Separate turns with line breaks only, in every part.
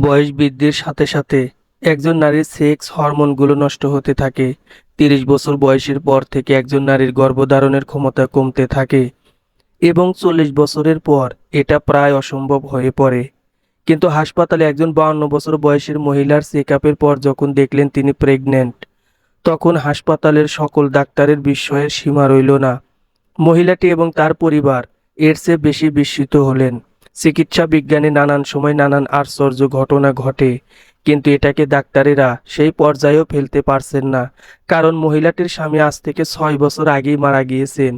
বয়স বৃদ্ধির সাথে সাথে একজন নারীর সেক্স হরমোনগুলো নষ্ট হতে থাকে। তিরিশ বছর বয়সের পর থেকে একজন নারীর গর্ভধারণের ক্ষমতা কমতে থাকে এবং চল্লিশ বছরের পর এটা প্রায় অসম্ভব হয়ে পড়ে। কিন্তু হাসপাতালে একজন বাউন্ন বছর বয়সের মহিলার চেক পর যখন দেখলেন তিনি প্রেগন্যান্ট, তখন হাসপাতালের সকল ডাক্তারের বিস্ময়ের সীমা রইল না। মহিলাটি এবং তার পরিবার এর চেয়ে বেশি বিস্মিত হলেন। চিকিৎসা বিজ্ঞানে নানান সময় নানান আশ্চর্য ঘটনা ঘটে। কিন্তু এটাকে ডাক্তারেরা সেই পর্যায়েও ফেলতে পারছেন না, কারণ মহিলাটির স্বামী আজ থেকে ছয় বছর আগেই মারা গিয়েছেন।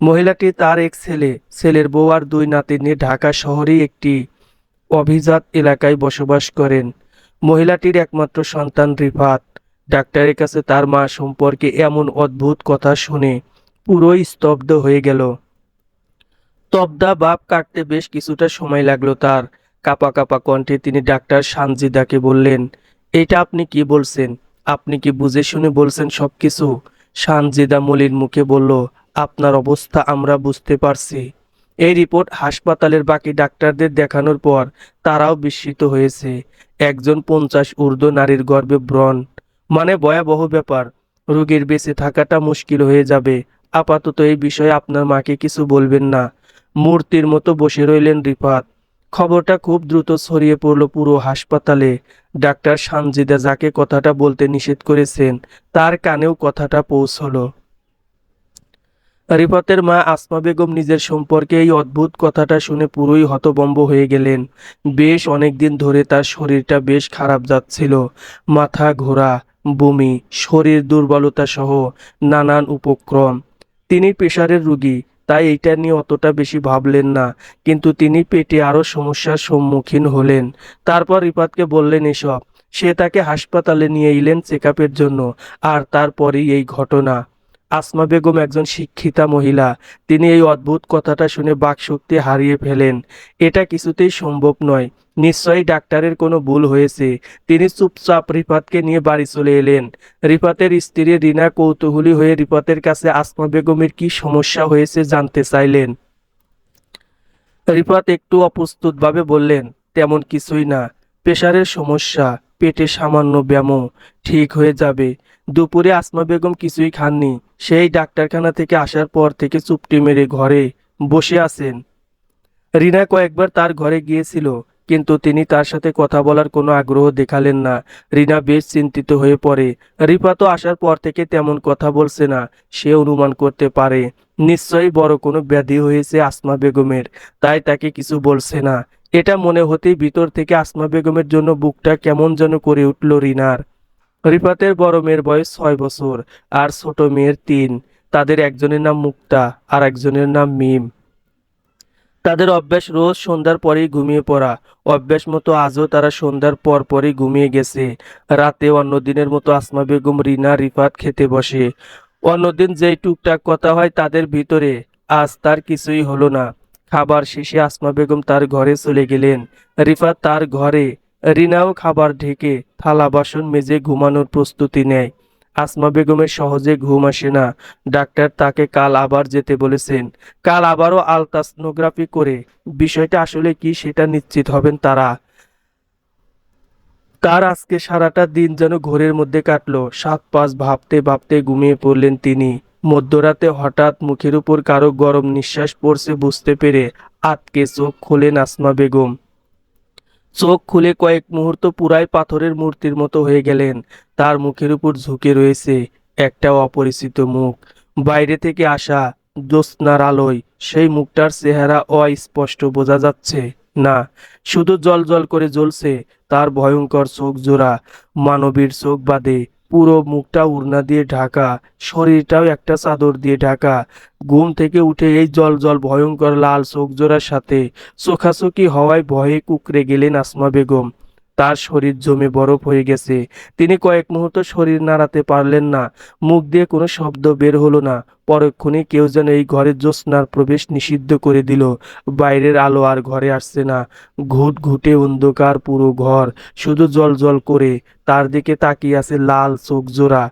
মহিলাটি তার এক ছেলে, ছেলের বউ আর দুই নাতি নিয়ে ঢাকা শহরেই একটি অভিজাত এলাকায় বসবাস করেন। মহিলাটির একমাত্র সন্তান রিফাত। ডাক্তারের কাছে তার মা সম্পর্কে এমন অদ্ভুত কথা শুনে পুরোই স্তব্ধ হয়ে গেল। তবদা বাপ কাটতে বেশ কিছুটা সময় লাগল তার। কাপা কাপা কণ্ঠে তিনি ডাক্তার সানজিদাকে বললেন, এটা আপনি কি বলছেন? আপনি কি বুঝে শুনে বলছেন সবকিছু? সানজিদা মলির মুখে বলল, আপনার অবস্থা আমরা বুঝতে পারছি। এই রিপোর্ট হাসপাতালের বাকি ডাক্তারদের দেখানোর পর তারাও বিস্মিত হয়েছে। একজন পঞ্চাশ ঊর্ধ্ব নারীর গর্ভে ব্রণ মানে ভয়াবহ ব্যাপার। রোগীর বেঁচে থাকাটা মুশকিল হয়ে যাবে। আপাতত এই বিষয়ে আপনার মাকে কিছু বলবেন না। মূর্তির মতো বসে রইলেন রিফাত। খবরটা খুব দ্রুত ছড়িয়ে পড়ল পুরো হাসপাতালে। ডাক্তার সানজিদা যাকে কথাটা বলতে নিষেধ করেছেন, তার কানেও কথাটা পৌঁছলো। রিফাতের মা আসমা বেগম নিজের সম্পর্কে এই অদ্ভুত কথাটা শুনে পুরোই হতবম্ব হয়ে গেলেন। বেশ অনেকদিন ধরে তার শরীরটা বেশ খারাপ যাচ্ছিল। মাথা ঘোরা, বমি, শরীর দুর্বলতা সহ নানান উপক্রম। তিনি প্রেশারের রুগী তাই এটা নিয়ে অতটা বেশি ভাবলেন না। কিন্তু তিনি পেটে আরও সমস্যার সম্মুখীন হলেন। তারপর রিপাতকে বললেন, এসব, সে তাকে হাসপাতালে নিয়ে এলেন চেক জন্য, আর তারপরেই এই ঘটনা। আসমা বেগম একজন শিক্ষিতা মহিলা। তিনি এই অদ্ভুত কথাটা শুনে বাকশক্তি হারিয়ে ফেলেন। এটা কিছুতেই সম্ভব নয়। নিশ্চয়ই ডাক্তারের কোনো ভুল হয়েছে। তিনি চুপচাপ রিফাতকে নিয়ে বাড়ি চলে এলেন। রিফাতের স্ত্রী রিনা কৌতূহলী হয়ে রিফাতের কাছে আসমা বেগমের কি সমস্যা হয়েছে জানতে চাইলেন। রিফাত একটু অপ্রস্তুতভাবে বললেন, তেমন কিছুই না। প্রেশারের সমস্যা। পেটে সামান্য ব্যামো ঠিক হয়ে যাবে। দুপুরে আসমা বেগম কিছুই খাননি। সেই ডাক্তারখানা থেকে আসার পর থেকে চুপটি মেরে ঘরে বসে আছেন। রিনা কয়েকবার তার ঘরে গিয়েছিল, কিন্তু তিনি তার সাথে কথা বলার কোনো আগ্রহ দেখালেন না। রিনা বেশ চিন্তিত হয়ে পড়ে। রিপা তো আসার পর থেকে তেমন কথা বলছে না, সে অনুমান করতে পারে। নিশ্চয়ই বড় কোনো ব্যাধি হয়েছে আসমা বেগমের, তাই তাকে কিছু বলছে না। এটা মনে হতেই ভিতর থেকে আসমা বেগমের জন্য বুকটা কেমন যেন করে উঠল রিনার। রিফাতের বড় মেয়ের বয়স ছয় বছর, আর ছোট মেয়ের তিন। তাদের একজনের নাম মুক্তা, আর একজনের নাম মিম। তাদের অভ্যাস রোজ সন্ধ্যার পরেই ঘুমিয়ে পড়া। অভ্যাস মতো আজও তারা সন্ধ্যার পর পরই ঘুমিয়ে গেছে। রাতে অন্য দিনের মতো আসমা বেগম, রিনা, রিফাত খেতে বসে। অন্যদিন যেই টুকটাক কথা হয় তাদের ভিতরে, আজ তার কিছুই হলো না। খাবার শেষে আসমা বেগম তার ঘরে চলে গেলেন। রিফাত তার ঘরে রিনাও খাবার ঢেকে থালা, বাসন মেজে ঘুমানোর প্রস্তুতি নেয়। আসমা বেগমের সহজে ঘুম আসে না। ডাক্তার তাকে কাল আবার যেতে বলেছেন। কাল আবারও আলট্রাসনোগ্রাফি করে। বিষয়টা আসলে কি সেটা নিশ্চিত হবেন তারা। তার আজকে সারাটা দিন যেন ঘোরের মধ্যে কাটলো। সাত পাঁচ ভাবতে ভাবতে ঘুমিয়ে পড়লেন তিনি। মধ্যরাতে হঠাৎ মুখের উপর কারও গরম নিঃশ্বাস পড়ছে বুঝতে পেরে আটকে চোখ খোলেন আসমা বেগম। চোখ খুলে কয়েক মুহূর্ত পুরাই পাথরের মূর্তির মতো হয়ে গেলেন। তার মুখের উপর ঝুঁকে রয়েছে একটা অপরিচিত মুখ। বাইরে থেকে আসা জ্যোৎস্নার আলোয় সেই মুখটার চেহারা অস্পষ্ট বোঝা যাচ্ছে। না, শুধু জল জল করে জ্বলছে, তার ভয়ঙ্কর চোখ জোড়া, মানবীর চোখ বাদে পুরো মুখটা উড়না দিয়ে ঢাকা, শরীরটাও একটা চাদর দিয়ে ঢাকা। ঘুম থেকে উঠে এই জল জল ভয়ঙ্কর লাল চোখ জোড়ার সাথে, চোখাচোখি হওয়ায় ভয়ে কুকড়ে গেলেন আসমা বেগম। তার শরীর জমে বরফ হয়ে গেছে। তিনি কয়েক মুহূর্ত শরীর নাড়াতে পারলেন না। মুখ দিয়ে কোনো শব্দ বের হলো না। পরক্ষণে কেউ যেন এই ঘরের জ্যোৎস্নার প্রবেশ নিষিদ্ধ করে দিল। বাইরের আলো আর ঘরে আসছে না। ঘুট ঘুটে অন্ধকার পুরো ঘর। শুধু জল জল করে। তার দিকে তাকিয়ে আছে লাল চোখ জোড়া।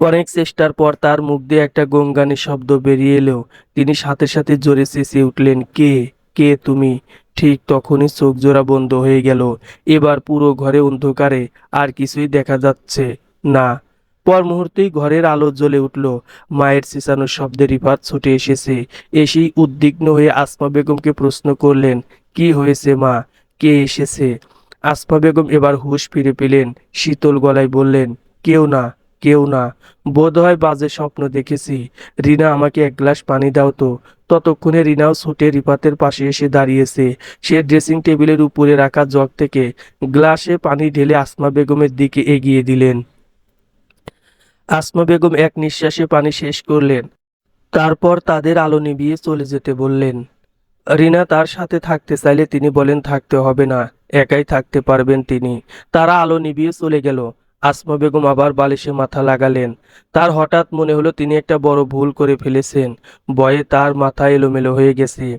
অনেক চেষ্টার পর তার মুখ দিয়ে একটা গঙ্গানি শব্দ বেরিয়ে এলেও তিনি সাথে সাথে জোরে চেঁচিয়ে উঠলেন, কে? কে তুমি? ঠিক তখনই চোখ জোড়া বন্ধ হয়ে গেল। এবার পুরো ঘরে অন্ধকারে আর কিছুই দেখা যাচ্ছে না। পর মুহূর্তেই ঘরের আলো জ্বলে উঠল। মায়ের চেঁচানোর শব্দে রিফাত ছুটে এসেছে। এসেই উদ্বিগ্ন হয়ে আসমা বেগমকে প্রশ্ন করলেন, কি হয়েছে মা? কে এসেছে? আসমা বেগম এবার হুঁশ ফিরে পেলেন, শীতল গলায় বললেন, কেউ না কেউ না। বোধহয় বাজে স্বপ্ন দেখেছি। রিনা, আমাকে এক গ্লাস পানি দাও তো। ততক্ষণে রিনাও ছুটে রিফাতের পাশে এসে দাঁড়িয়েছে। সে ড্রেসিং টেবিলের উপরে রাখা জগ থেকে গ্লাসে পানি ঢেলে আসমা বেগমের দিকে এগিয়ে দিলেন। আসমা বেগম এক নিঃশ্বাসে পানি শেষ করলেন। তারপর তাদের আলো নিবিয়ে চলে যেতে বললেন। রিনা তার সাথে থাকতে চাইলে তিনি বলেন, থাকতে হবে না, একাই থাকতে পারবেন তিনি। তারা আলো নিবিয়ে চলে গেল। আসমা বেগম আবার বালিশে মাথা লাগালেন। তার হঠাৎ মনে হলো তিনি একটা বড় ভুল করে ফেলেছেন। ভয়ে তার মাথা এলোমেলো হয়ে গেছে।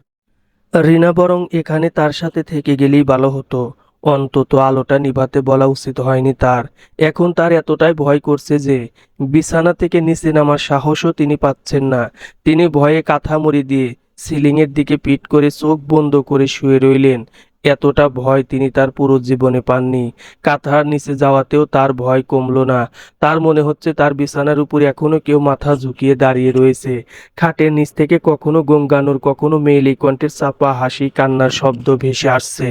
রিনা বরং এখানে তার সাথে থেকে গেলেই ভালো হতো। অন্তত আলোটা নিভাতে বলা উচিত হয়নি তার। এখন তার এতটাই ভয় করছে যে, বিছানা থেকে নিচে নামার সাহসও তিনি পাচ্ছেন না। তিনি ভয়ে কাঁথা মুড়ি দিয়ে সিলিংয়ের দিকে পিট করে চোখ বন্ধ করে শুয়ে রইলেন। এতটা ভয় তিনি তার পুরো জীবনে পাননি। কাঁথার নিচে যাওয়াতেও তার ভয় কমল না। তার মনে হচ্ছে তার বিছানার উপর এখনও কেউ মাথা ঝুঁকিয়ে দাঁড়িয়ে রয়েছে। খাটের নিচ থেকে কখনো গঙ্গানোর, কখনো মেয়েলি কণ্ঠের চাপা হাসি, কান্নার শব্দ ভেসে আসছে।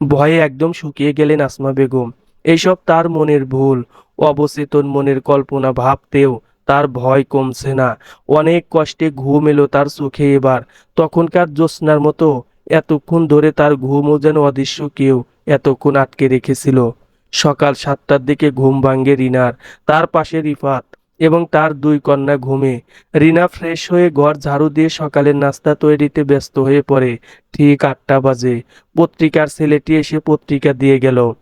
ভয়ে একদম শুকিয়ে গেলেন আসমা বেগম। এইসব তার মনের ভুল। অবচেতন মনের কল্পনা ভাবতেও তার ভয় কমছে না। অনেক কষ্টে ঘুম এলো তার চোখে এবার। তখনকার জ্যোৎস্নার মতো এতক্ষণ ধরে তার ঘুমও যেন অদৃশ্য কেউ এতক্ষণ আটকে রেখেছিল। সকাল সাতটার দিকে ঘুম ভাঙ্গে রিনার, তার পাশে রিফাত এবং তার দুই কন্যা ঘুমে। রিনা ফ্রেশ হয়ে ঘর ঝাড়ু দিয়ে সকালের নাস্তা তৈরিতে ব্যস্ত হয়ে পড়ে। ঠিক আটটা বাজে। পত্রিকার ছেলেটি এসে পত্রিকা দিয়ে গেল।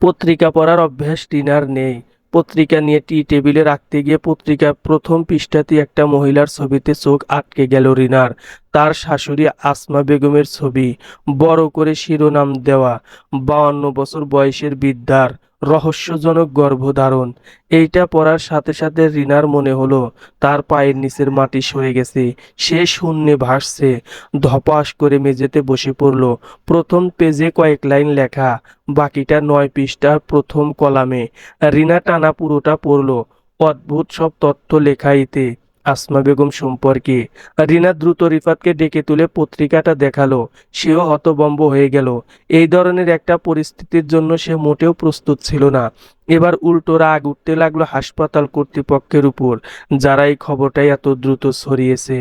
পত্রিকা পড়ার অভ্যাস টিনার নেই। পত্রিকা নিয়ে টি টেবিলে রাখতে গিয়ে পত্রিকার প্রথম পৃষ্ঠাতে একটা মহিলার ছবিতে চোখ আটকে গেল রিনার। তার শাশুড়ি আসমা বেগমের ছবি। বড় করে শিরোনাম দেওয়া। বাউান্ন বছর বয়সের বিদ্যার। রহস্যজনক গর্ভধারণ এইটা পড়ার সাথে সাথে রিনার মনে হলো, তার পায়ের নিচের মাটি সরে গেছে, সে শূন্যে ভাসছে, ধপাস করে মেঝেতে বসে পড়ল। প্রথম পেজে কয়েক লাইন লেখা, বাকিটা নয় পৃষ্ঠার প্রথম কলামে। রিনা টানা পুরোটা পড়ল, অদ্ভুত সব তথ্য লেখা এতে। আসমা বেগম সম্পর্কে। রিনা দ্রুত রিফাতকে ডেকে তুলে পত্রিকাটা দেখাল। সেও হতবম্ব হয়ে গেল। এই ধরনের একটা পরিস্থিতির জন্য সে মোটেও প্রস্তুত ছিল না। এবার উল্টো রাগ উঠতে লাগল হাসপাতাল কর্তৃপক্ষের উপর, যারা এই খবরটাই এত দ্রুত ছড়িয়েছে।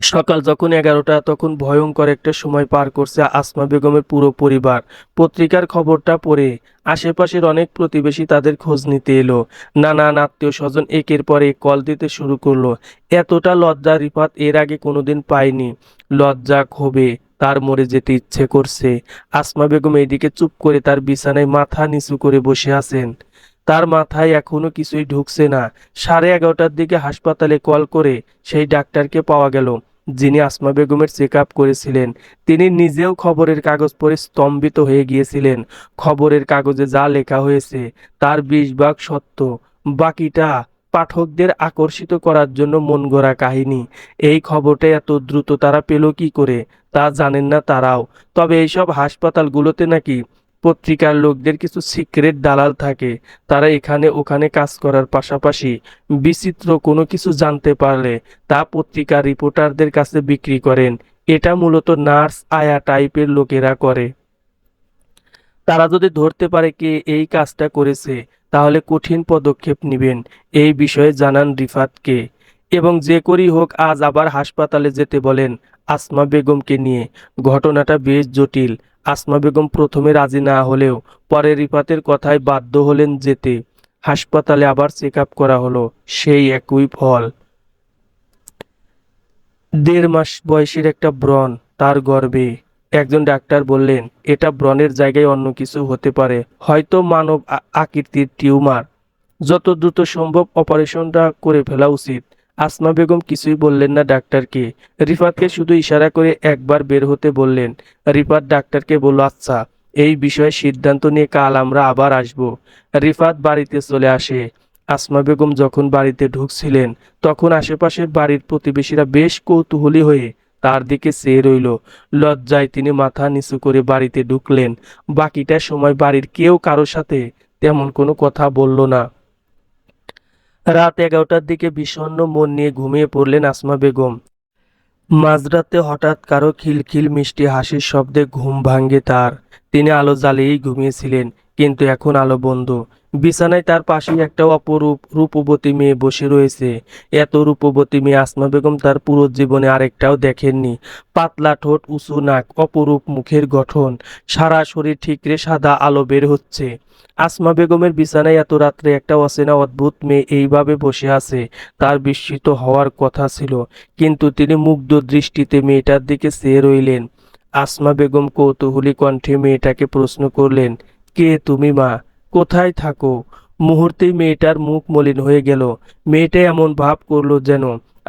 সকাল যখন এগারোটা, তখন ভয়ঙ্কর একটা সময় পার করছে আসমা বেগমের পুরো পরিবার। পত্রিকার খবরটা পড়ে আশেপাশের অনেক প্রতিবেশী তাদের খোঁজ নিতে এলো। নানান আত্মীয় স্বজন একের পর এক কল দিতে শুরু করল। এতটা লজ্জা রিফাত এর আগে কোনোদিন পায়নি। লজ্জা ক্ষোভে তার মরে যেতে ইচ্ছে করছে। আসমা বেগম এইদিকে চুপ করে তার বিছানায় মাথা নিচু করে বসে আছেন। তার মাথায় এখনও কিছুই ঢুকছে না। সাড়ে এগারোটার দিকে হাসপাতালে কল করে সেই ডাক্তারকে পাওয়া গেল, যিনি আসমা বেগমের চেক আপ করেছিলেন। তিনি নিজেও খবরের কাগজ পড়ে স্তম্ভিত হয়ে গিয়েছিলেন। খবরের কাগজে যা লেখা হয়েছে, তার বিশ ভাগ সত্য। বাকিটা পাঠকদের আকর্ষিত করার জন্য মন গড়া কাহিনী। এই খবরটা এত দ্রুত তারা পেল কি করে, তা জানেন না তারাও। তবে এইসব হাসপাতালগুলোতে নাকি পত্রিকার লোকদের কিছু সিক্রেট দালাল থাকে। তারা এখানে ওখানে কাজ করার পাশাপাশি বিচিত্র কোনো কিছু জানতে পারলে তা পত্রিকার রিপোর্টারদের কাছে বিক্রি করেন। এটা মূলত নার্স আয়া টাইপের লোকেরা করে। তারা যদি ধরতে পারে কে এই কাজটা করেছে, তাহলে কঠিন পদক্ষেপ নেবেন। এই বিষয়ে জানান রিফাতকে। এবং যে করেই হোক, আজ আবার হাসপাতালে যেতে বলেন আসমা বেগমকে নিয়ে। ঘটনাটা বেশ জটিল। আসমা বেগম প্রথমে রাজি না হলেও পরে রিফাতের কথায় বাধ্য হলেন যেতে। হাসপাতালে আবার চেক করা হলো, সেই একই ফল। দেড় মাস বয়সের একটা ব্রণ তার গর্বে একজন ডাক্তার বললেন, এটা ব্রণের জায়গায় অন্য কিছু হতে পারে। হয়তো মানব আকৃতির টিউমার। যত দ্রুত সম্ভব অপারেশনটা করে ফেলা উচিত। আসমা বেগম কিছুই বললেন না ডাক্তারকে। রিফাতকে শুধু ইশারা করে একবার বের হতে বললেন। রিফাত ডাক্তারকে বলল আচ্ছা এই বিষয়ে সিদ্ধান্ত নিয়ে কাল আমরা আবার আসব। রিফাত বাড়িতে চলে আসে। আসমা বেগম যখন বাড়িতে ঢুকছিলেন, তখন আশেপাশের বাড়ির প্রতিবেশীরা বেশ কৌতূহলী হয়ে তার দিকে চেয়ে রইল। লজ্জায় তিনি মাথা নিচু করে বাড়িতে ঢুকলেন। বাকিটা সময় বাড়ির কেউ কারও সাথে তেমন কোনো কথা বলল না। রাত এগারোটার দিকে বিষণ্ন মন নিয়ে ঘুমিয়ে পড়লেন আসমা বেগম। মাঝরাতে হঠাৎ কারও খিলখিল মিষ্টি হাসির শব্দে ঘুম ভাঙ্গে তার। তিনি আলো জ্বালিয়েই ঘুমিয়েছিলেন, কিন্তু এখন আলো বন্ধ। বিছানায় তার পাশেই একটা অপরূপ রূপবতী মেয়ে বসে রয়েছে। এত রূপবতী মেয়ে আসমা বেগম তার পুরো জীবনে আরেকটাও দেখেননি। পাতলা ঠোঁট, উঁচু নাক, অপরূপ মুখের গঠন, সারা শরীর ঠিকরে সাদা আলো বের হচ্ছে। আসমা বেগমের বিছানায় এত রাত্রে একটা অচেনা অদ্ভুত মেয়ে এইভাবে বসে আছে, তার বিস্মিত হওয়ার কথা ছিল। কিন্তু তিনি মুগ্ধ দৃষ্টিতে মেয়েটার দিকে চেয়ে রইলেন। আসমা বেগম কৌতূহলী কণ্ঠে মেয়েটাকে প্রশ্ন করলেন, কে তুমি মা? কোথায় থাকো? মুহূর্তেই মেয়েটার মুখ মলিন হয়ে গেল। মেয়েটা এমন ভাব করল যেন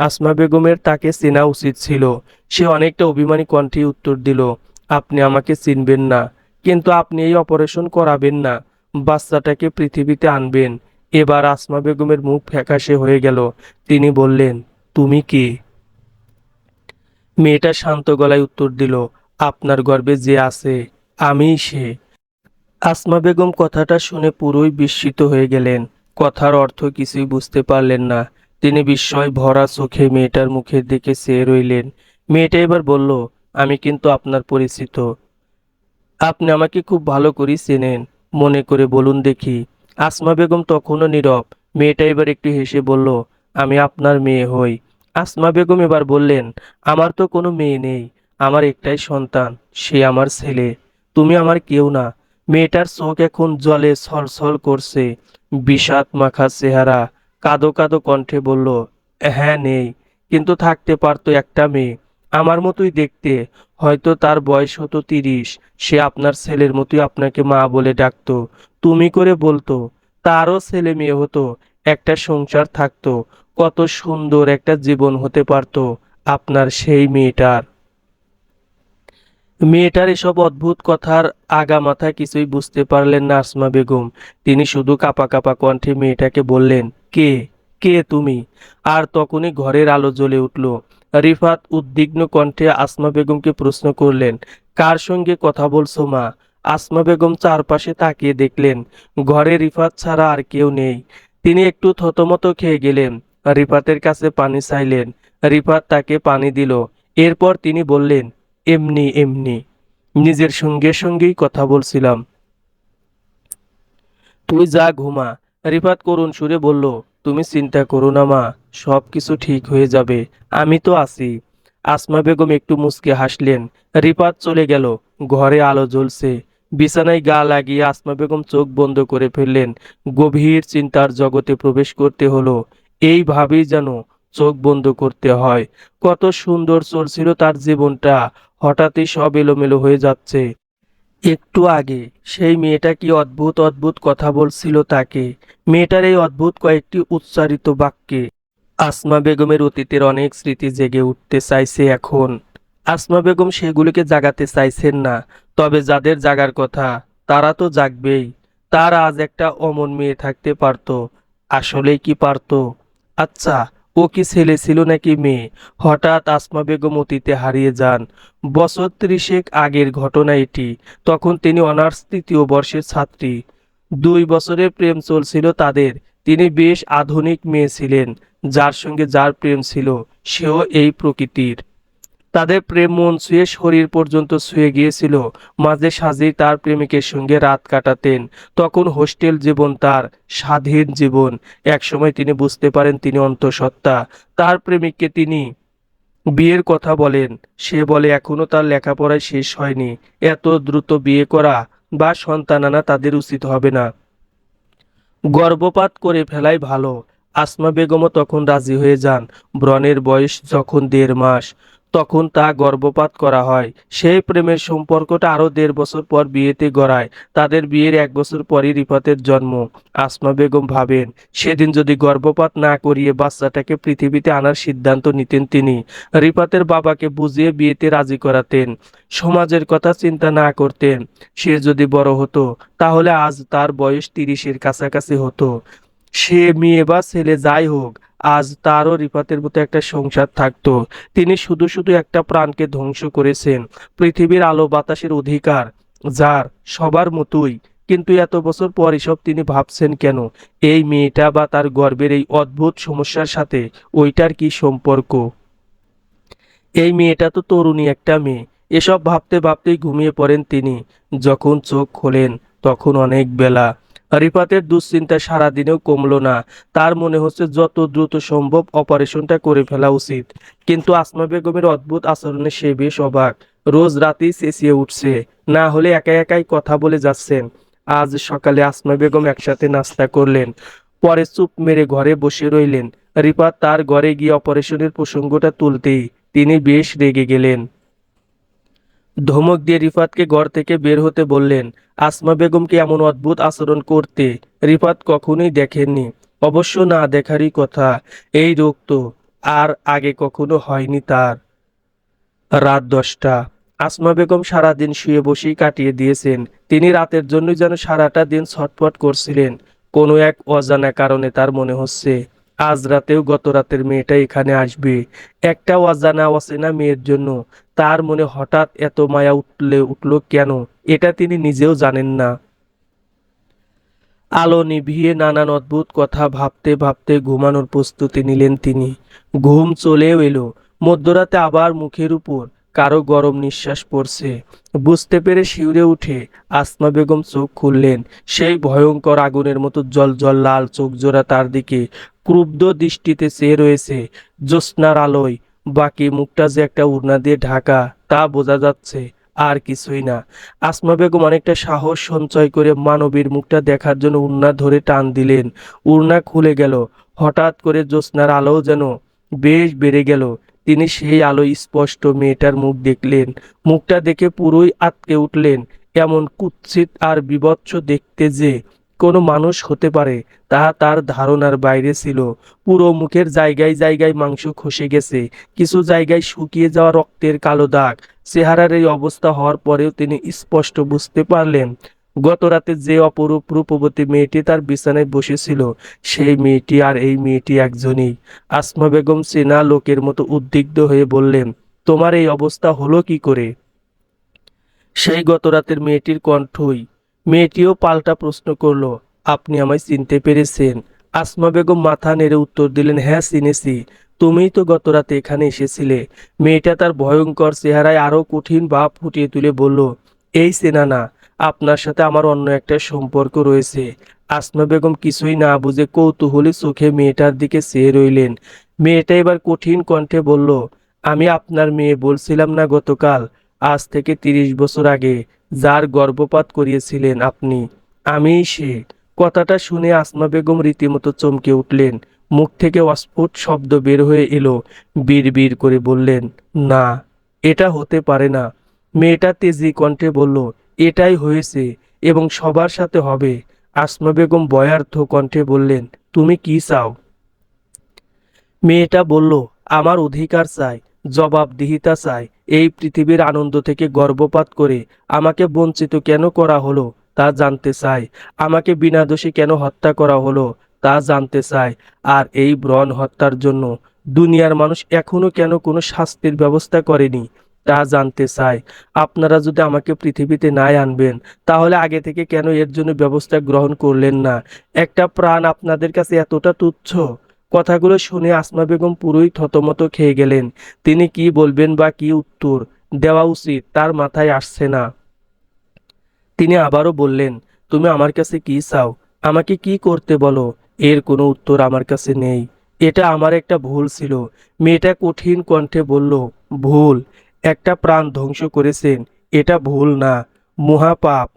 আসমা বেগমের তাকে চেনা উচিত ছিল। সে অনেকটা অভিমানী কণ্ঠে উত্তর দিল, আপনি আমাকে চিনবেন না, কিন্তু আপনি এই অপারেশন করাবেন না। বাচ্চাটাকে পৃথিবীতে আনবেন। এবার আসমা বেগমের মুখ ফ্যাকাশে হয়ে গেল। তিনি বললেন, তুমি কে? মেয়েটা শান্ত গলায় উত্তর দিল আপনার গর্ভে যে আছে, আমিই সে। আসমা বেগম কথাটা শুনে পুরোই বিস্মিত হয়ে গেলেন। কথার অর্থ কিছুই বুঝতে পারলেন না। তিনি বিস্ময় ভরা চোখে মেয়েটার মুখের দিকে চেয়ে রইলেন। মেয়েটা এবার বলল, আমি কিন্তু আপনার পরিচিত। আপনি আমাকে খুব ভালো করে চেনেন। মনে করে বলুন দেখি। আসমা বেগম তখনও নীরব। মেয়েটা এবার একটু হেসে বলল, আমি আপনার মেয়ে হই। আসমা বেগম এবার বললেন, আমার তো কোনো মেয়ে নেই। আমার একটাই সন্তান, সে আমার ছেলে। তুমি আমার কেউ না। মেয়েটার চোখ এখন জলে ছলছল করছে। বিষাদ মাখা চেহারা কাদো কাদো কণ্ঠে বলল হ্যাঁ নেই। কিন্তু থাকতে পারতো একটা মেয়ে। আমার মতোই দেখতে। হয়তো তার বয়স হতো তিরিশ। সে আপনার ছেলের মতোই আপনাকে মা বলে ডাকতো। তুমি করে বলতো, তারও ছেলে মেয়ে হতো। একটা সংসার থাকতো। কত সুন্দর একটা জীবন হতে পারতো আপনার সেই মেয়েটার। মেয়েটার এসব অদ্ভুত কথার আগা মাথা কিছুই বুঝতে পারলেন না আসমা বেগম। তিনি শুধু কাপা কাপা কণ্ঠে মেয়েটাকে বললেন, কে? কে তুমি? আর তখনই ঘরের আলো জ্বলে উঠল। রিফাত উদ্বিগ্ন কণ্ঠে আসমা বেগমকে প্রশ্ন করলেন, কার সঙ্গে কথা বলছো মা? আসমা বেগম চারপাশে তাকিয়ে দেখলেন, ঘরে রিফাত ছাড়া আর কেউ নেই। তিনি একটু থতমত খেয়ে গেলেন। রিফাতের কাছে পানি চাইলেন। রিফাত তাকে পানি দিল। এরপর তিনি বললেন এমনি এমনি। নিজের সঙ্গে সঙ্গেই কথা বলছিলাম। তুই যা ঘুমা। রিফাত করুণ সুরে বলল, তুমি চিন্তা করো না মা সব কিছু ঠিক হয়ে যাবে। আমি তো আছি। আসমা বেগম একটু মুচকে হাসলেন। রিফাত চলে গেল, ঘরে আলো জ্বলছে। বিছানায় গা লাগিয়ে আসমা বেগম চোখ বন্ধ করে ফেললেন। গভীর চিন্তার জগতে প্রবেশ করতে হলো। এইভাবেই যেন চোখ বন্ধ করতে হয়। কত সুন্দর চলছিল তার জীবনটা। হঠাৎই সব এলোমেলো হয়ে যাচ্ছে। একটু আগে সেই মেয়েটা কি অদ্ভুত অদ্ভুত কথা বলছিল তাকে। মেয়েটার এই অদ্ভুত কয়েকটি উচ্চারিত বাক্যে আসমা বেগমের অতীতের অনেক স্মৃতি জেগে উঠতে চাইছে এখন। আসমা বেগম সেগুলিকে জাগাতে চাইছেন না, তবে যাদের জাগার কথা, তারা তো জাগবেই। তার আজ একটা অমন মেয়ে থাকতে পারতো। আসলেই কি পারতো? আচ্ছা ও কি ছেলে ছিল নাকি মেয়ে? হঠাৎ আসমা বেগম অতীতে হারিয়ে যান। বছর ত্রিশেক আগের ঘটনা এটি। তখন তিনি অনার্স তৃতীয় বর্ষের ছাত্রী। দুই বছরের প্রেম চলছিল তাদের। তিনি বেশ আধুনিক মেয়ে ছিলেন, যার সঙ্গে যার প্রেম ছিল, সেও এই প্রকৃতির। তাদের প্রেম মন ছুঁয়ে শরীর পর্যন্ত ছুঁয়ে গিয়েছিল। মাঝে সাঝেই তার প্রেমিকের সঙ্গে রাত কাটাতেন। তখন হোস্টেল জীবন তার, স্বাধীন জীবন। একসময় তিনি বুঝতে পারেন তিনি অন্তঃসত্ত্বা। তার প্রেমিককে তিনি বিয়ের কথা বলেন। সে বলে, এখনও তার লেখাপড়ায় শেষ হয়নি। এত দ্রুত বিয়ে করা বা সন্তান আনা তাদের উচিত হবে না। গর্ভপাত করে ফেলাই ভালো। আসমা বেগমও তখন রাজি হয়ে যান। ব্রণের বয়স যখন দেড় মাস। তখন তা গর্ভপাত করা হয়। সেই প্রেমের সম্পর্কটা আরও দেড় বছর পর বিয়েতে গড়ায়। তাদের বিয়ের এক বছর পরই রিফাতের জন্ম, আসমা বেগম ভাবেন। সেদিন যদি গর্ভপাত না করিয়ে বাচ্চাটাকে পৃথিবীতে আনার সিদ্ধান্ত নিতেন তিনি, রিফাতের বাবাকে বুঝিয়ে বিয়েতে রাজি করাতেন। সমাজের কথা চিন্তা না করতেন, সে যদি বড় হতো, তাহলে আজ তার বয়স তিরিশের কাছাকাছি হতো। সে মেয়ে বা ছেলে যাই হোক আজ তারও রিফাতের মতো একটা সংসার থাকতো। তিনি শুধু শুধু একটা প্রাণকে ধ্বংস করেছেন। পৃথিবীর আলো বাতাসের অধিকার যার সবার মতোই। কিন্তু এত বছর পর এসব তিনি ভাবছেন কেন? এই মেয়েটা বা তার গর্বের এই অদ্ভুত সমস্যার সাথে ওইটার কি সম্পর্ক? এই মেয়েটা তো তরুণী একটা মেয়ে। এসব ভাবতে ভাবতেই ঘুমিয়ে পড়েন তিনি। যখন চোখ খোলেন, তখন অনেক বেলা। রিফাতের দুশ্চিন্তা সারাদিনেও কমলো না। তার মনে হচ্ছে যত দ্রুত সম্ভব অপারেশনটা করে ফেলা উচিত। কিন্তু আসমা বেগমের অদ্ভুত আচরণে সে বেশ অবাক। রোজ রাতেই চেঁচিয়ে উঠছে, না হলে একা একাই কথা বলে যাচ্ছেন। আজ সকালে আসমা বেগম একসাথে নাস্তা করলেন, পরে চুপ মেরে ঘরে বসে রইলেন। রিফাত তার ঘরে গিয়ে অপারেশনের প্রসঙ্গটা তুলতেই তিনি বেশ রেগে গেলেন। ধমক দিয়ে রিফাতকে ঘর থেকে বের হতে বললেন, আসমা বেগমকে এমন অদ্ভুত আচরণ করতে রিফাত কখনোই দেখেননি। অবশ্য না দেখারই কথা, এই রোগ তো আর আগে কখনো হয়নি তার। রাত দশটা। আসমা বেগম সারাদিন শুয়ে বসেই কাটিয়ে দিয়েছেন। তিনি রাতের জন্য যেন সারাটা দিন ছটফট করছিলেন। কোনো এক অজানা কারণে তার মনে হচ্ছে, আজ রাতেও গত রাতের মেয়েটা এখানে আসবে। একটা অজানা অচেনা মেয়ের জন্য তার মনে হঠাৎ এত মায়া উঠলে, উঠল কেন? এটা তিনি নিজেও জানেন না। আলো নিভিয়ে নানান অদ্ভুত কথা ভাবতে ভাবতে ঘুমানোর প্রস্তুতি নিলেন তিনি। ঘুম চলেও এলো। মধ্যরাতে আবার মুখের উপর কারও গরম নিঃশ্বাস পড়ছে। বুঝতে পেরে শিউরে উঠে আসমা বেগম চোখ খুললেন। সেই ভয়ঙ্কর আগুনের মতো জল জল লাল চোখ জোড়া তার দিকে। ক্রুব্ধ দৃষ্টিতে চেয়ে রয়েছে জ্যোৎস্নার আলোয়। বাকি মুখটা যে একটা উড়না দিয়ে ঢাকা, তা বোঝা যাচ্ছে আর কিছুই না। আসমা বেগম অনেকটা সাহস সঞ্চয় করে মানবীর মুখটা দেখার জন্য উড়না ধরে টান দিলেন। উড়না খুলে গেল। হঠাৎ করে জ্যোৎস্নার আলো যেন বেশ বেড়ে গেল। তিনি সেই আলো স্পষ্ট মেয়েটার মুখ দেখলেন। মুখটা দেখে পুরোই আটকে উঠলেন। এমন কুৎসিত আর বিভৎস দেখতে যে কোনো মানুষ হতে পারে, তা তার ধারণার বাইরে ছিল। পুরো মুখের জায়গায় জায়গায় মাংস খসে গেছে, কিছু জায়গায় শুকিয়ে যাওয়া রক্তের কালো দাগ। চেহারার এই অবস্থা হওয়ার পরেও তিনি স্পষ্ট বুঝতে পারলেন গত রাতে যে অপরূপ রূপবতী মেয়েটি তার বিছানায় বসেছিল, সেই মেয়েটি আর এই মেয়েটি একজনই। আসমা বেগম চেনা লোকের মতো উদ্বিগ্ধ হয়ে বললেন, তোমার এই অবস্থা হলো কি করে? সেই গত রাতের মেয়েটির কণ্ঠই মেয়েটিও পাল্টা প্রশ্ন করল, আপনি আমায় চিনতে পেরেছেন। আসমা বেগম মাথা নেড়ে উত্তর দিলেন হ্যাঁ চিনেছি। তুমিই তো গত রাতে এখানে এসেছিলে। মেয়েটা তার ভয়ঙ্কর চেহারায় আরও কঠিন ভাব ফুটিয়ে তুলে বলল, এই চেনা না, আপনার সাথে আমার অন্য একটা সম্পর্ক রয়েছে। আসমা বেগম কিছুই না বুঝে কৌতূহলী চোখে মেয়েটার দিকে চেয়ে রইলেন। মেয়েটা এবার কঠিন কণ্ঠে বলল, আমি আপনার মেয়ে বলছিলাম না গতকাল, আজ থেকে তিরিশ বছর আগে। যার গর্ভপাত করিয়েছিলেন আপনি। আমিই সে। কথাটা শুনে আসমা বেগম রীতিমতো চমকে উঠলেন। মুখ থেকে অস্ফুট শব্দ বের হয়ে এলো। বীর করে বললেন, না, এটা হতে পারে না। মেয়েটা তেজি কণ্ঠে বলল, এটাই হয়েছে এবং সবার সাথে হবে। আসমা বেগম বয়ার্থ কণ্ঠে বললেন, তুমি কি চাও? মেয়েটা বলল, আমার অধিকার চাই। জবাবদিহিতা চাই। এই পৃথিবীর আনন্দ থেকে গর্ভপাত করে আমাকে বঞ্চিত কেন করা হলো তা জানতে চাই। আমাকে বিনা দোষী কেন হত্যা করা হলো তা জানতে চাই। আর এই ব্রণ হত্যার জন্য দুনিয়ার মানুষ এখনও কেন কোনো শাস্তির ব্যবস্থা করেনি তা জানতে চাই। আপনারা যদি আমাকে পৃথিবীতে নাই আনবেন, তাহলে আগে থেকে কেন এর জন্য ব্যবস্থা গ্রহণ করলেন না? একটা প্রাণ আপনাদের কাছে এতটা তুচ্ছ? কথাগুলো শুনে আসমা বেগম পুরোই থতমত খেয়ে গেলেন। তিনি কি বলবেন বা কি উত্তর দেওয়া উচিত তার মাথায় আসছে না। তিনি আবারও বললেন, তুমি আমার কাছে কি চাও? আমাকে কি করতে বলো? এর কোনো উত্তর আমার কাছে নেই। এটা আমার একটা ভুল ছিল। মেয়েটা কঠিন কণ্ঠে বলল, ভুল। একটা প্রাণ ধ্বংস করেছেন। এটা ভুল না। মহাপাপ।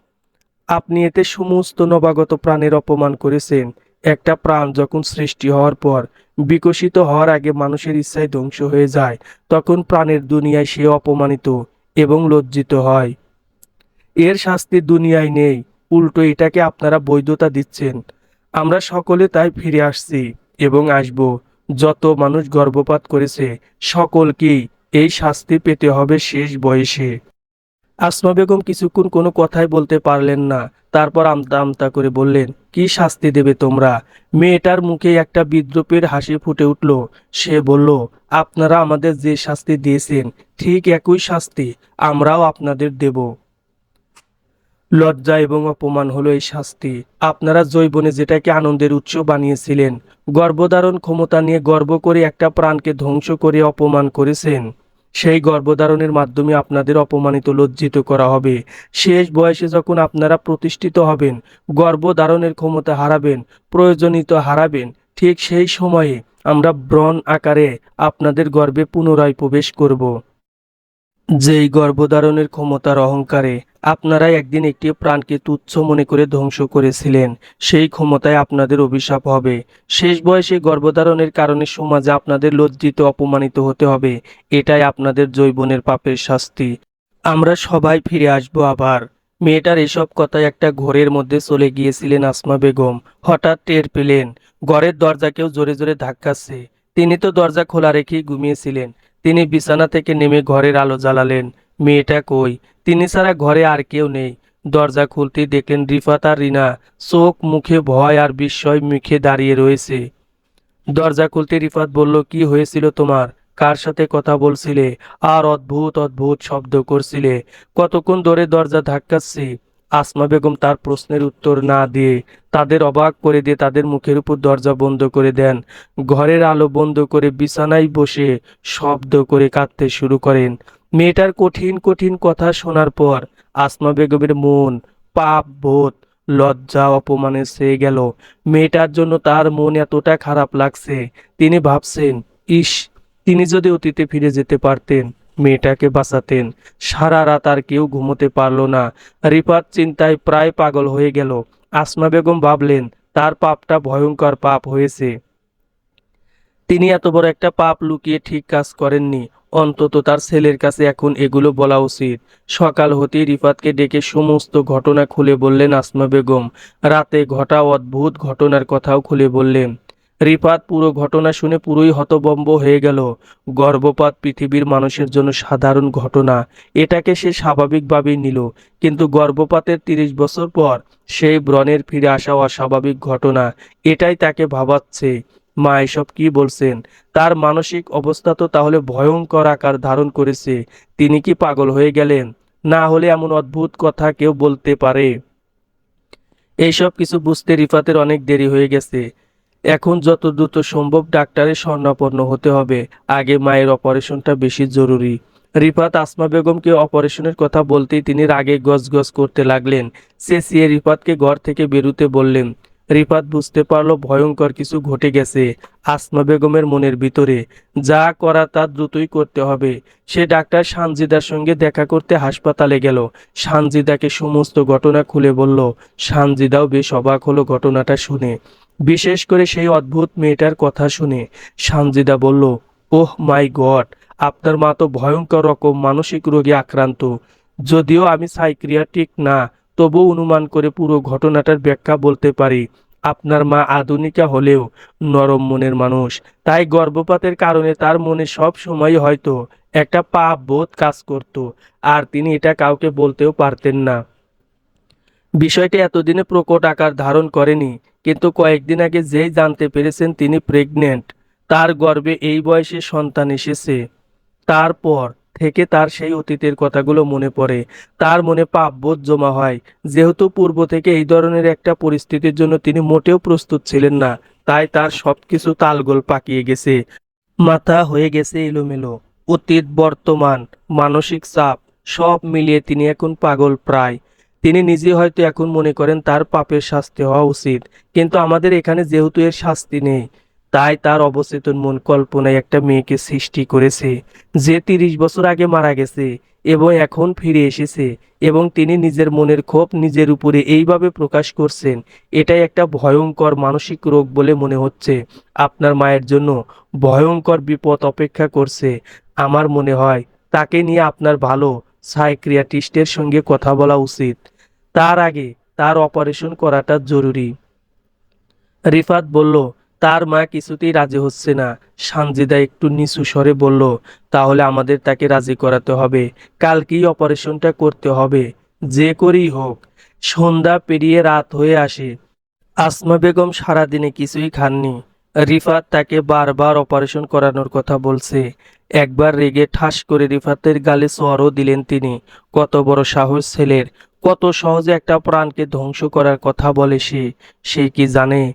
আপনি এতে সমস্ত নবাগত প্রাণের অপমান করেছেন। একটা প্রাণ যখন সৃষ্টি হওয়ার পর, বিকশিত হওয়ার আগে মানুষের ইচ্ছায় ধ্বংস হয়ে যায়, তখন প্রাণের দুনিয়ায় সে অপমানিত এবং লজ্জিত হয়। এর শাস্তি দুনিয়ায় নেই, উল্টো এটাকে আপনারা বৈধতা দিচ্ছেন। আমরা সকলে তাই ফিরে আসছি এবং আসব। যত মানুষ গর্ভপাত করেছে, সকলকেই এই শাস্তি পেতে হবে শেষ বয়সে। আসমা বেগম কিছুক্ষণ কোনো কথাই বলতে পারলেন না। তারপর আমতা আমতা করে বললেন, কি শাস্তি দেবে তোমরা? মেয়েটার মুখে একটা বিদ্রুপের হাসি ফুটে উঠল। সে বলল, আপনারা আমাদের যে শাস্তি দিয়েছেন, ঠিক একই শাস্তি আমরাও আপনাদের দেব। লজ্জা এবং অপমান হলো এই শাস্তি। আপনারা জৈবনে যেটাকে আনন্দের উৎস বানিয়েছিলেন গর্ভধারণ ক্ষমতা নিয়ে গর্ব করে একটা প্রাণকে ধ্বংস করে অপমান করেছেন। সেই গর্ভধারণের মাধ্যমে আপনাদের অপমানিত, লজ্জিত করা হবে। শেষ বয়সে যখন আপনারা প্রতিষ্ঠিত হবেন, গর্ভধারণের ক্ষমতা হারাবেন প্রয়োজনীত হারাবেন, ঠিক সেই সময়ে আমরা ব্রণ আকারে আপনাদের গর্ভে পুনরায় প্রবেশ করব। যেই গর্ভধারণের ক্ষমতার অহংকারে আপনারা একদিন একটি প্রাণকে তুচ্ছ মনে করে ধ্বংস করেছিলেন। সেই ক্ষমতায় আপনাদের অভিশাপ হবে। শেষ বয়সে গর্ভধারণের কারণে সমাজে আপনাদের লজ্জিত, অপমানিত হতে হবে। এটাই আপনাদের জৈবনের পাপের শাস্তি। আমরা সবাই ফিরে আসব আবার। মেয়েটার এসব কথায় একটা ঘোরের মধ্যে চলে গিয়েছিলেন আসমা বেগম। হঠাৎ টের পেলেন, ঘরের দরজাকেও জোরে জোরে ধাক্কাচ্ছে। তিনি তো দরজা খোলা রেখেই ঘুমিয়েছিলেন। তিনি বিছানা থেকে নেমে ঘরের আলো জ্বালালেন। মেয়েটা কই? তিনি ছাড়া ঘরে আর কেউ নেই। দরজা খুলতেই দেখলেন রিফাত আর রিনা চোখ, মুখে ভয় আর বিস্ময় মুখে দাঁড়িয়ে রয়েছে। দরজা খুলতে রিফাত বলল, কি হয়েছিল তোমার? কার সাথে কথা বলছিলে? আর অদ্ভুত অদ্ভুত শব্দ করছিলে। কতক্ষণ ধরে দরজা ধাক্কাচ্ছে? আসমা বেগম তার প্রশ্নের উত্তর না দিয়ে তাদের অবাক করে দিয়ে তাদের মুখের উপর দরজা বন্ধ করে দেন। ঘরের আলো বন্ধ করে বিছানায় বসে শব্দ করে কাঁদতে শুরু করেন। মেয়েটার কঠিন কঠিন কথা শোনার পর আসমা বেগমের মন পাপ বোধ, লজ্জা, অপমানে সেয়ে গেল। মেয়েটার জন্য তার মন এতটা খারাপ লাগছে। তিনি ভাবছেন, ইস, তিনি যদি অতীতে ফিরে যেতে পারতেন, মেয়েটাকে বাঁচাতেন। সারা রাত আর কেউ ঘুমোতে পারল না। রিপাত চিন্তায় প্রায় পাগল হয়ে গেল। আসমা বেগম ভাবলেন, তার পাপটা ভয়ঙ্কর পাপ হয়েছে। তিনি এত বড় একটা পাপ লুকিয়ে ঠিক কাজ করেননি। অন্তত তার ছেলের কাছে এখন এগুলো বলা উচিত। সকাল হতেই রিফাতকে ডেকে সমস্ত ঘটনা খুলে বললেন আসমা বেগম। রাতে ঘটা অদ্ভুত ঘটনার কথাও খুলে বললেন। রিফাত পুরো ঘটনা শুনে পুরোই হতবম্ব হয়ে গেল। গর্ভপাত পৃথিবীর মানুষের জন্য সাধারণ ঘটনা। এটাকে সে স্বাভাবিকভাবেই নিল। কিন্তু গর্ভপাতের তিরিশ বছর পর সেই ব্রণের ফিরে আসা অস্বাভাবিক ঘটনা। এটাই তাকে ভাবাচ্ছে। মা এসব কি বলছেন? তার মানসিক অবস্থা তো তাহলে ভয়ঙ্কর আকার ধারণ করেছে। তিনি কি পাগল হয়ে গেলেন? না হলে এমন অদ্ভুত কথা কেউ বলতে পারে। এইসব কিছু বুঝতে রিফাতের অনেক দেরি হয়ে গেছে। এখন যত দ্রুত সম্ভব ডাক্তারের স্বর্ণাপন্ন হতে হবে। আগে মায়ের অপারেশনটা বেশি জরুরি। রিফাত আসমা বেগমকে অপারেশনের কথা বলতেই তিনি রাগে গজগজ করতে লাগলেন। চেঁচিয়ে রিফাতকে ঘর থেকে বেরুতে বললেন রিফাত বুঝতে পারল ভয়ঙ্কর কিছু ঘটে গেছে আসমা বেগমের মনের ভিতরে। যা করা তা দ্রুতই করতে হবে। সে ডাক্তার সানজিদার সঙ্গে দেখা করতে হাসপাতালে গেল। সানজিদাকে সমস্ত ঘটনা খুলে বলল, সানজিদাও বেশ অবাক হলো ঘটনাটা শুনে। বিশেষ করে সেই অদ্ভুত মেয়েটার কথা শুনে। সানজিদা বলল, ওহ মাই গড, আপনার মা তো ভয়ঙ্কর রকম মানসিক রোগে আক্রান্ত। যদিও আমি সাইক্রিয়াটিক না তবু অনুমান করে পুরো ঘটনাটার ব্যাখ্যা বলতে পারি। আপনার মা আধুনিকা হলেও নরম মনের মানুষ। তাই গর্ভপাতের কারণে তার মনে সব সময় হয়তো একটা পাপ বোধ কাজ করত, আর তিনি এটা কাউকে বলতেও পারতেন না। বিষয়টি এতদিনে প্রকট আকার ধারণ করেনি, কিন্তু কয়েকদিন আগে যেই জানতে পেরেছেন তিনি প্রেগনেন্ট তার গর্ভে এই বয়সে সন্তান এসেছে। তারপর থেকে তার সেই অতীতের কথাগুলো মনে পড়ে। তার মনে পাপবোধ জমা হয়। যেহেতু পূর্ব থেকে এই ধরনের একটা পরিস্থিতির জন্য তিনি মোটেও প্রস্তুত ছিলেন না, তাই তার সবকিছু তালগোল পাকিয়ে গেছে। মাথা হয়ে গেছে এলোমেলো। অতীত, বর্তমান, মানসিক চাপ, সব মিলিয়ে তিনি এখন পাগল প্রায়। তিনি নিজে হয়তো এখন মনে করেন তার পাপের শাস্তি হওয়া উচিত। কিন্তু আমাদের এখানে যেহেতু এর শাস্তি নেই তাই তার অবচেতন মন কল্পনায় একটা মেয়েকে সৃষ্টি করেছে, যে তিরিশ বছর আগে মারা গেছে এবং এখন ফিরে এসেছে এবং তিনি নিজের মনের ক্ষোভ নিজের উপরে এইভাবে প্রকাশ করছেন, এটাই একটা ভয়ঙ্কর মানসিক রোগ বলে মনে হচ্ছে। আপনার মায়ের জন্য ভয়ঙ্কর বিপদ অপেক্ষা করছে। আমার মনে হয় তাকে নিয়ে আপনার ভালো সাইক্রিয়াটিস্টের সঙ্গে কথা বলা উচিত। তার আগে তার অপারেশন করাটা জরুরি। রিফাত বলল তার মা কিছুতেই রাজি হচ্ছে না। সানজিদা একটু নিচু স্বরে বলল, তাহলে আমাদের তাকে রাজি করাতে হবে। কালকেই অপারেশনটা করতে হবে। যে করেই হোক। সন্ধ্যা পেরিয়ে রাত হয়ে আসে। আসমা বেগম সারাদিনে কিছুই খাননি। রিফাত তাকে বারবার অপারেশন করানোর কথা বলছে। একবার রেগে ঠাস করে রিফাতের গালে সোয়ারও দিলেন তিনি। কত বড় সাহস ছেলের। কত সহজে একটা প্রাণকে ধ্বংস করার কথা বলে সে। সে কি জানে?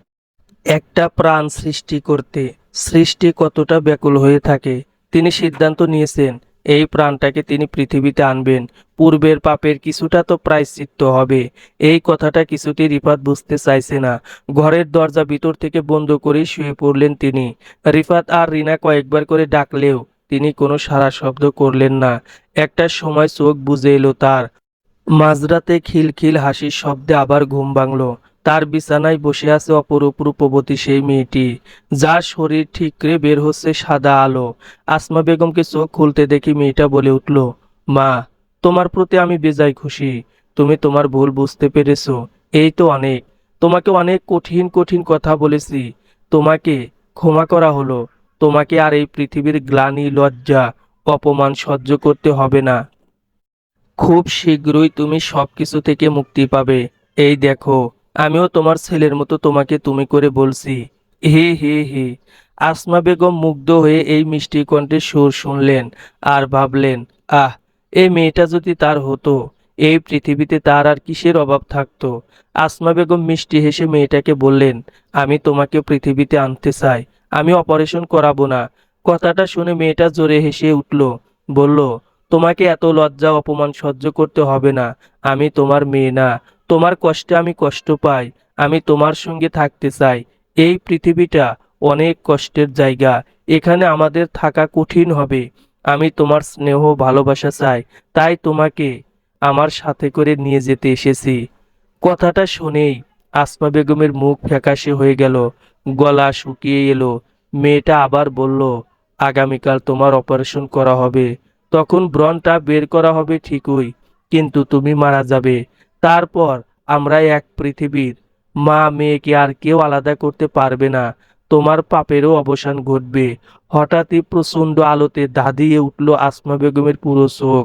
একটা প্রাণ সৃষ্টি করতে, সৃষ্টি কতটা ব্যাকুল হয়ে থাকে, তিনি সিদ্ধান্ত নিয়েছেন, এই প্রাণটাকে তিনি পৃথিবীতে আনবেন। পূর্বের পাপের কিছুটা তো প্রায়শ্চিত্ত হবে। এই কথাটা কিছুতে রিফাত বুঝতে চাইছে না। ঘরের দরজা ভিতর থেকে বন্ধ করে শুয়ে পড়লেন তিনি। রিফাত আর রিনা কয়েকবার করে ডাকলেও তিনি কোনো সারা শব্দ করলেন না। একটা সময় চোখ বুঝে এলো তার। মাঝরাতে খিলখিল হাসির শব্দে আবার ঘুম ভাঙলো। তার বিছানায় বসে আছে অপরূপ রূপবতী সেই মেয়েটি। যার শরীর ঠিকরে বের হচ্ছে সাদা আলো। আসমা বেগমকে চোখ খুলতে দেখি মেয়েটা বলে উঠল, মা, তোমার প্রতি আমি বেজায় খুশি। তুমি তোমার ভুল বুঝতে পেরেছ। এই তো অনেক। তোমাকে অনেক কঠিন কঠিন কথা বলেছি। তোমাকে ক্ষমা করা হলো। তোমাকে আর এই পৃথিবীর গ্লানি, লজ্জা, অপমান সহ্য করতে হবে না। খুব শীঘ্রই তুমি সবকিছু থেকে মুক্তি পাবে। এই দেখো আমিও তোমার ছেলের মতো তোমাকে তুমি করে বলছি। হে হে হে। আসমা বেগম মুগ্ধ হয়ে এই মিষ্টি কণ্ঠের সুর শুনলেন আর ভাবলেন, আহ এই মেয়েটা যদি তার হতো এই পৃথিবীতে তার আর কিসের অভাব থাকতো? আসমা বেগম মিষ্টি হেসে মেয়েটাকে বললেন, আমি তোমাকে পৃথিবীতে আনতে চাই, আমি অপারেশন করাবো না। কথাটা শুনে মেয়েটা জোরে হেসে উঠল, বলল, তোমাকে এত লজ্জা, অপমান সহ্য করতে হবে না, আমি তোমার মেয়ে না। তোমার কষ্টে আমি কষ্ট পাই, আমি তোমার সঙ্গে থাকতে চাই। এই পৃথিবীটা অনেক কষ্টের জায়গা, এখানে আমাদের থাকা কঠিন হবে। আমি তোমার স্নেহ ভালোবাসা চাই, তাই তোমাকে আমার সাথে করে নিয়ে যেতে এসেছি। কথাটা শুনেই আসমা বেগমের মুখ ফ্যাকাশে হয়ে গেল, গলা শুকিয়ে এলো। মেয়েটা আবার বলল, আগামীকাল তোমার অপারেশন করা হবে। তখন ব্রণটা বের করা হবে ঠিকই, কিন্তু তুমি মারা যাবে। তারপর আমরা এক পৃথিবীর। মা মেয়েকে আর কেউ আলাদা করতে পারবে না। তোমার পাপেরও অবসান ঘটবে। হঠাৎই প্রচণ্ড আলোতে দাদিয়ে উঠল আসমা বেগমের পুরো চোখ।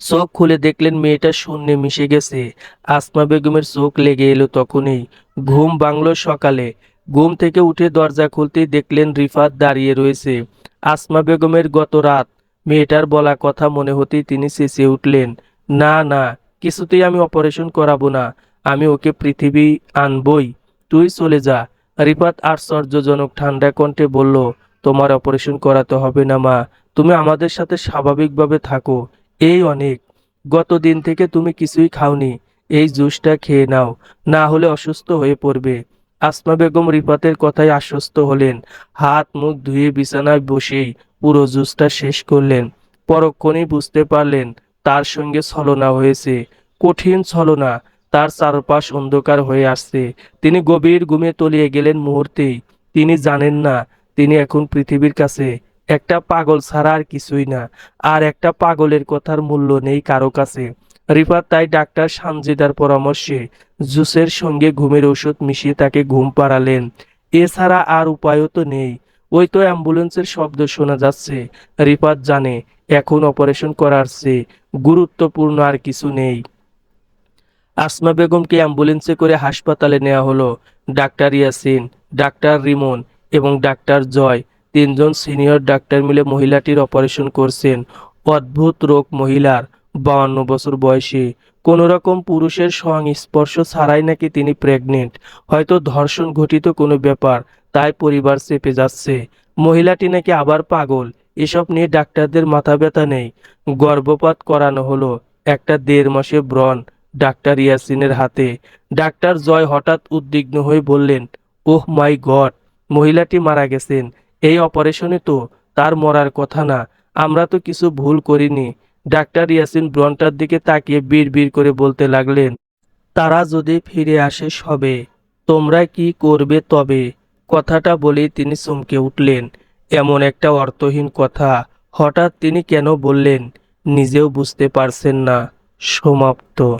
চোখ খুলে দেখলেন মেয়েটা শূন্যে মিশে গেছে। আসমা বেগমের চোখ লেগে এলো তখনই। ঘুম বাংলো সকালে। ঘুম থেকে উঠে দরজা খুলতেই দেখলেন রিফাত দাঁড়িয়ে রয়েছে। আসমা বেগমের গত রাত। মেয়েটার বলা কথা মনে হতেই তিনি চেঁচিয়ে উঠলেন, না না কিছুতেই আমি অপারেশন করাবো না, আমি ওকে পৃথিবী আনবই। তুই চলে যা। রিফাত আশ্চর্যজনক ঠান্ডা কণ্ঠে বলল, তোমার অপারেশন করাতে হবে না, মা। তুমি আমাদের সাথে স্বাভাবিকভাবে থাকো। এই অনেক। গত দিন থেকে তুমি কিছুই খাওনি। এই জুসটা খেয়ে নাও। না হলে অসুস্থ হয়ে পড়বে। আসমা বেগম রিপাতের কথায় আশ্বস্ত হলেন। হাত, মুখ ধুয়ে বিছানায় বসেই পুরো জুসটা শেষ করলেন। পরক্ষণেই বুঝতে পারলেন তার সঙ্গে ছলনা হয়েছে, কঠিন ছলনা, তার চারপাশ অন্ধকার হয়ে আসছে। তিনি গভীর ঘুমে তলিয়ে গেলেন মুহূর্তেই। তিনি জানেন না, তিনি এখন পৃথিবীর কাছে। একটা পাগল ছাড়া আর কিছুই না, আর একটা পাগলের কথার মূল্য নেই কারও কাছে। রিফাত তাই ডাক্তার সানজিদার পরামর্শে জুসের সঙ্গে ঘুমের ওষুধ মিশিয়ে তাকে ঘুম পাড়ালেন। এছাড়া আর উপায়ও তো নেই। ওই তো অ্যাম্বুলেন্সের শব্দ শোনা যাচ্ছে। রিফাত জানে এখন অপারেশন করার চেয়ে গুরুত্বপূর্ণ আর কিছু নেই। আসমা বেগমকে অ্যাম্বুলেন্সে করে হাসপাতালে নেওয়া হলো ডাক্তার ইয়াসিন, ডাক্তার রিমন এবং ডাক্তার জয়। তিনজন সিনিয়র ডাক্তার মিলে মহিলাটির অপারেশন করছেন। অদ্ভুত রোগ মহিলার বাউন্ন বছর বয়সে। কোনো রকম পুরুষের সংস্পর্শ ছাড়াই নাকি তিনি প্রেগনেন্ট হয়তো ধর্ষণ ঘটিত কোনো ব্যাপার, তাই পরিবার চেপে যাচ্ছে। মহিলাটি নাকি আবার পাগল, এসব নিয়ে ডাক্তারদের মাথা ব্যথা নেই। গর্ভপাত করানো হলো একটা দেড় মাসে ব্রণ ডাক্তার ইয়াসিনের হাতে। ডাক্তার জয় হঠাৎ উদ্বিগ্ন হয়ে বললেন, ওহ মাই গড, মহিলাটি মারা গেছেন। এই অপারেশনে তো তার মরার কথা না। আমরা তো কিছু ভুল করিনি। ডাক্তার ইয়াসিন ব্রনটার দিকে তাকিয়ে বীর বীর করে বলতে লাগলেন, তারা যদি ফিরে আসে সবে, তোমরা কি করবে তবে? কথাটা বলেই তিনি চমকে উঠলেন। এমন একটা অর্থহীন কথা। হঠাৎ তিনি কেন বললেন, নিজেও বুঝতে পারছেন না। সমাপ্ত।